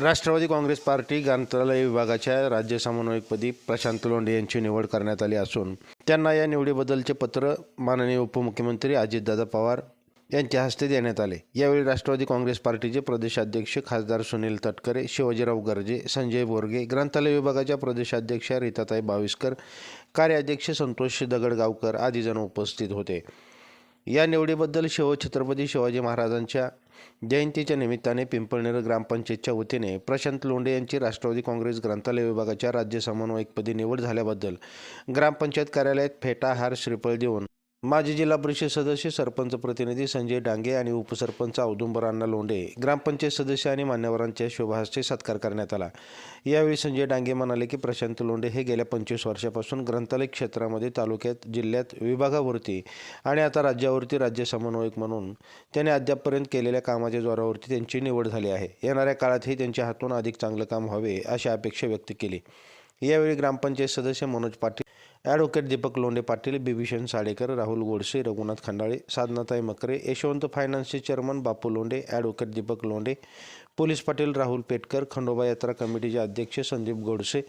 Rashtrawadi Congress party ग्रंथालय विभागाच्या राज्य समन्वयकपदी प्रशांत लोंढे यांची निवड करण्यात आली असून त्यांना या निवडीबद्दलचे पत्र माननीय उपमुख्यमंत्री अजितदादा पवार यांच्या हस्ते देण्यात आले. यावेळी राष्ट्रवादी काँग्रेस पार्टीचे प्रदेशाध्यक्ष खासदार सुनील तटकरे शिवाजीराव गर्जे संजय बोरगे ग्रंथालय विभागाच्या प्रदेशाध्यक्षा रीताताई बाविस्कर कार्याध्यक्ष संतोष दगडगावकर आदी जण उपस्थित होते. या निवडीबद्दल शिवछत्रपती शिवाजी महाराजांच्या जयंतीच्या निमित्ताने पिंपळनेर ग्रामपंचायतच्या वतीने प्रशांत लोंढे यांची राष्ट्रवादी काँग्रेस ग्रंथालय विभागाच्या राज्य समन्वयकपदी निवड झाल्याबद्दल ग्रामपंचायत कार्यालयात फेटा हार श्रीफळ देऊन माजी जिल्हा परिषद सदस्य सरपंच प्रतिनिधी संजय डांगे आणि उपसरपंच औदुंबर लोंढे ग्रामपंचायत सदस्य आणि मान्यवरांच्या शुभहस्ते सत्कार करण्यात आला. यावेळी संजय डांगे म्हणाले की प्रशांत लोंढे हे गेल्या पंचवीस वर्षापासून ग्रंथालय क्षेत्रामध्ये तालुक्यात जिल्ह्यात विभागावरती आणि आता राज्यावरती राज्य समन्वयक म्हणून त्याने अद्यापपर्यंत केलेल्या कामाच्या जोरावरती त्यांची निवड झाली आहे. येणाऱ्या काळातही त्यांच्या हातून अधिक चांगलं काम व्हावे अशी अपेक्षा व्यक्त केली. यावेळी ग्रामपंचायत सदस्य मनोज पाटील ॲडव्होकेट दीपक लोंढे पाटील बिभीषण साडेकर राहुल गोडसे रघुनाथ खंडाळे साधनाताई मकरे यशवंत फायनान्सचे chairman Bapu Londhe advocate Deepak Londhe police Patil Rahul Petkar Khandoba यात्रा कमिटीचे अध्यक्ष संदीप गोडसे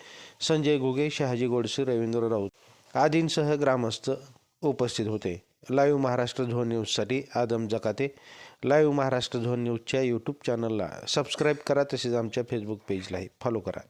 संजय घुगे शहाजी गोडसे रवींद्र राऊत आदींसह ग्रामस्थ उपस्थित होते. लाईव्ह महाराष्ट्र झोन न्यूजसाठी आदम जकाते. लाईव्ह महाराष्ट्र झोन न्यूजच्या यूट्यूब चॅनलला सबस्क्राईब करा तसेच आमच्या फेसबुक पेजलाही फॉलो करा.